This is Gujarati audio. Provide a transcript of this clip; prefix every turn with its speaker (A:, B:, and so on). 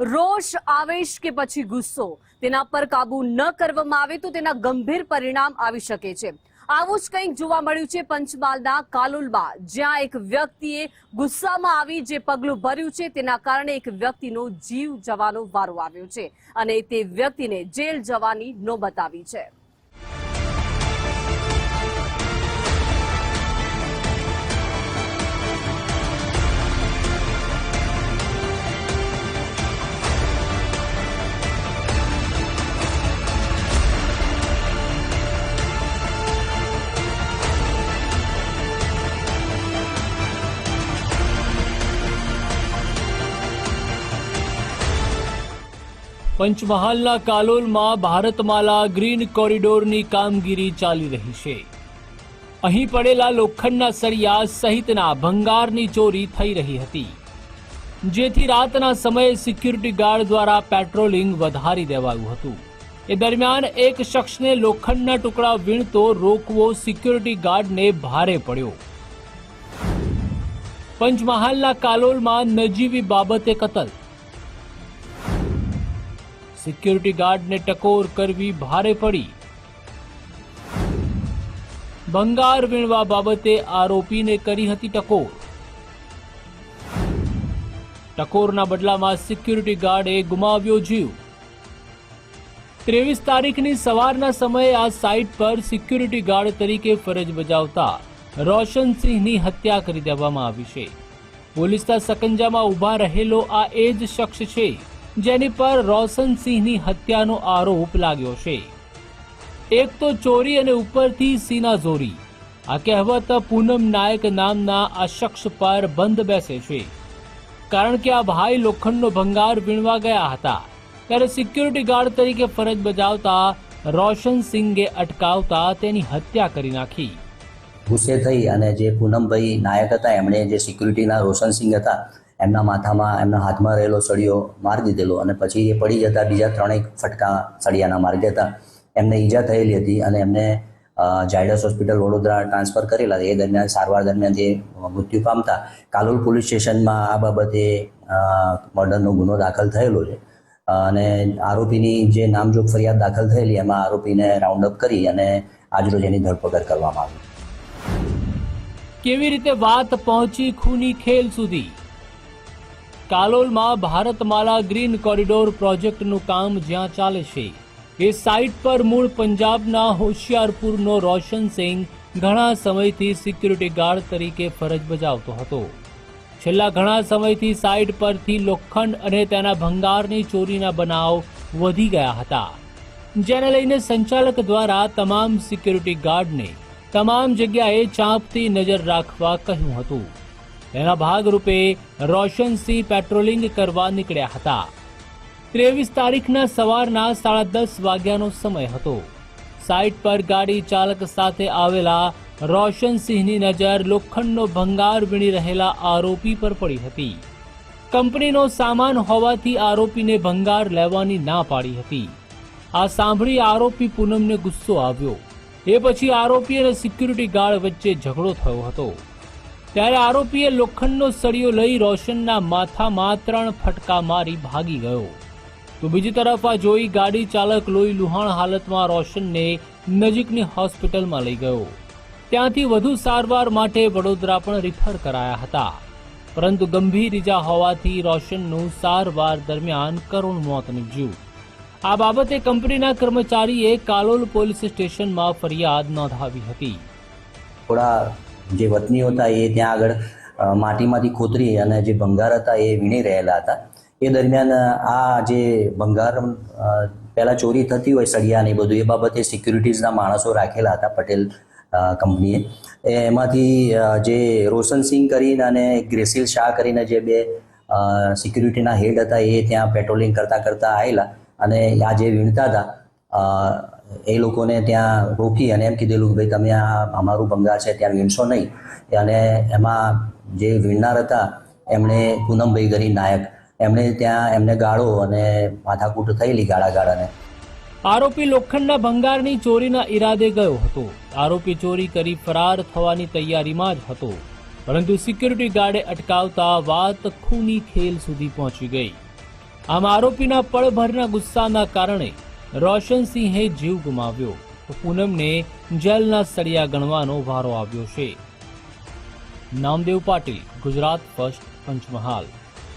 A: રોષ, આવેશ કે પછી ગુસ્સો? તેના પર કાબુ ન કરવામાં આવે તો તેના ગંભીર પરિણામ આવી શકે છે. આવું જ કંઈક જોવા મળ્યું છે પંચમહાલના કાલુલબા જ્યાં એક વ્યક્તિએ ગુસ્સામાં આવી જે પગલું ભર્યું છે તેના કારણે એક વ્યક્તિનો જીવ જવાનો વારો આવ્યો છે અને તે વ્યક્તિને જેલ જવાની નોબત આવી છે.
B: પંચમહાલના કાલોલમાં ભારતમાલા ગ્રીન કોરિડોરની કામગીરી ચાલી રહી છે. અહીં પડેલા લોખંડના સળિયા સહિતના ભંગારની ચોરી થઈ રહી હતી. જેથી રાતના સમયે સિક્યુરિટી ગાર્ડ દ્વારા પેટ્રોલિંગ વધારી દેવાયું હતું. એ દરમિયાન એક શખ્સને લોખંડના ટુકડા વીણતો રોકવો સિક્યુરિટી ગાર્ડને ભારે પડ્યો. પંચમહાલના કાલોલમાં નજીવી બાબતે કતલ સિક્યુરિટી ગાર્ડને ટકોર કરવી ભારે પડી. ભંગાર વીણવા બાબતે આરોપીને કરી હતી ટકોર. ટકોરના બદલામાં સિક્યુરિટી ગાર્ડે ગુમાવ્યો જીવ. ત્રેવીસ તારીખની સવારના સમયે આ સાઇટ પર સિક્યુરિટી ગાર્ડ તરીકે ફરજ બજાવતા રોશનસિંહની હત્યા કરી દેવામાં આવી છે. પોલીસના સકંજામાં ઊભા રહેલો આ એ જ શખ્સ છે. જેની પર રોશનસિંહની હત્યાનો આરોપ લાગ્યો છે. એક તો ચોરી અને ઉપરથી સીનાઝોરી. આ કહેવત પૂનમ નાયક નામના આ શખ્સ પર બંધ બેસે છે. કારણ કે આ ભાઈ લોખંડનો ભંગાર વીણવા ગયા હતા. ત્યારે સિક્યુરિટી ગાર્ડ તરીકે ફરજ બજાવતા રોશન સિંગે અટકાવતા તેની હત્યા કરી નાખી.
C: ગુસ્સે થઈ અને જે પૂનમભાઈ નાયક હતા, એમણે જે સિક્યુરિટીના રોશનસિંહ હતા એમના માથામાં એમના હાથમાં રહેલો સળિયો મારી દીધેલો અને પછી એ પડી જતા બીજા ત્રણેક ફટકા સળિયાના મારી દેતા. એમને ઈજા થયેલી હતી અને એમને ઝાયડસ હોસ્પિટલ વડોદરા ટ્રાન્સફર કરેલા. એ દરમિયાન, સારવાર દરમિયાન જે મૃત્યુ પામતા, કાલોલ પોલીસ સ્ટેશનમાં આ બાબતે મર્ડરનો ગુનો દાખલ થયેલો છે. અને આરોપીની જે નામજોગ ફરિયાદ દાખલ થયેલી, એમાં આરોપીને રાઉન્ડ અપ કરી અને આજરોજ એની ધરપકડ કરવામાં આવી.
B: કેવી રીતે વાત પહોંચી ખૂની ખેલ સુધી? કાલોલમાં ભારતમાલા ગ્રીન કોરિડોર પ્રોજેક્ટનું કામ જ્યાં ચાલે છે. એ સાઇટ પર મૂળ પંજાબના હોશિયારપુરનો રોશન સિંહ ઘણા સમયથી સિક્યુરિટી ગાર્ડ તરીકે ફરજ બજાવતો હતો. છેલ્લા ઘણા સમયથી સાઇટ પરથી લોખંડ અને તેના ભંગારની ચોરીના બનાવ વધી ગયા હતા. જેને લઈને સંચાલક દ્વારા તમામ સિક્યુરિટી ગાર્ડને તમામ જગ્યાએ ચાંપતી નજર રાખવા કહ્યું હતું. તેના ભાગરૂપે રોશનસિંહ પેટ્રોલિંગ કરવા નીકળ્યા હતા. ત્રેવીસ તારીખના સવારના સાડા દસ વાગ્યાનો સમય હતો. સાઇટ પર ગાડી ચાલક સાથે આવેલા રોશનસિંહની નજર લોખંડનો ભંગાર વીણી રહેલા આરોપી પર પડી હતી. કંપનીનો સામાન હોવાથી આરોપીને ભંગાર લેવાની ના પાડી હતી. આ સાંભળી આરોપી પૂનમને ગુસ્સો આવ્યો. એ પછી આરોપી અને સિક્યુરિટી ગાર્ડ વચ્ચે ઝઘડો થયો હતો. ત્યારે આરોપીએ લોખંડનો સળિયો લઈ રોશનના માથામાં ત્રણ ફટકા મારી ભાગી ગયો. તો બીજી તરફ આ જોઈ ગાડી ચાલક લોહી લુહાણ હાલતમાં રોશનને નજીકની હોસ્પિટલમાં લઈ ગયો. ત્યાંથી વધુ સારવાર માટે વડોદરા પણ રિફર કરાયા હતા. પરંતુ ગંભીર ઈજા હોવાથી રોશનનું સારવાર દરમિયાન કરુણ મોત નીપજ્યું. આ બાબતે કંપનીના કર્મચારીએ કાલોલ પોલીસ સ્ટેશનમાં ફરિયાદ નોંધાવી હતી.
C: થોડા જે વતનીઓ હતા એ ત્યાં આગળ માટીમાંથી ખોતરી અને જે ભંગાર હતા એ વીણી રહેલા હતા. એ દરમિયાન આ જે ભંગાર પહેલાં ચોરી થતી હોય સળિયા ને બધું, એ બાબતે સિક્યુરિટીઝના માણસો રાખેલા હતા પટેલ કંપનીએ. એમાંથી જે જે રોશનસિંહ કરીને અને ગ્રેસિલ શાહ કરીને જે બે સિક્યુરિટીના હેડ હતા એ ત્યાં પેટ્રોલિંગ કરતા કરતા આવેલા અને આ જે વીણતા હતા એ લોકોને ત્યાં રોકી અને એમ કીધેલું કે ભાઈ, તમે આ અમારું ભંગાર છે, ત્યાં વીણશો નહીં. અને એમાં જે વીણનાર હતા, એમણે પૂનમભાઈ ગરી નાયક, એમણે ત્યાં એમને ગાળો અને માથાકૂટ થયેલી ગાળા ગાળાને
B: આરોપી લોખંડના ભંગારની ચોરીના ઈરાદે ગયો હતો. આરોપી ચોરી કરી ફરાર થવાની તૈયારીમાં જ હતો. પરંતુ સિક્યુરિટી ગાર્ડે અટકાવતા વાત ખૂની ખેલ સુધી પહોંચી ગઈ. આમ આરોપીના પળભરના ગુસ્સાના કારણે રોશનસિંહે જીવ ગુમાવ્યો. તો પૂનમને જેલના સળિયા ગણવાનો વારો આવ્યો છે. નામદેવ પાટીલ, ગુજરાત ફર્સ્ટ પંચમહાલ.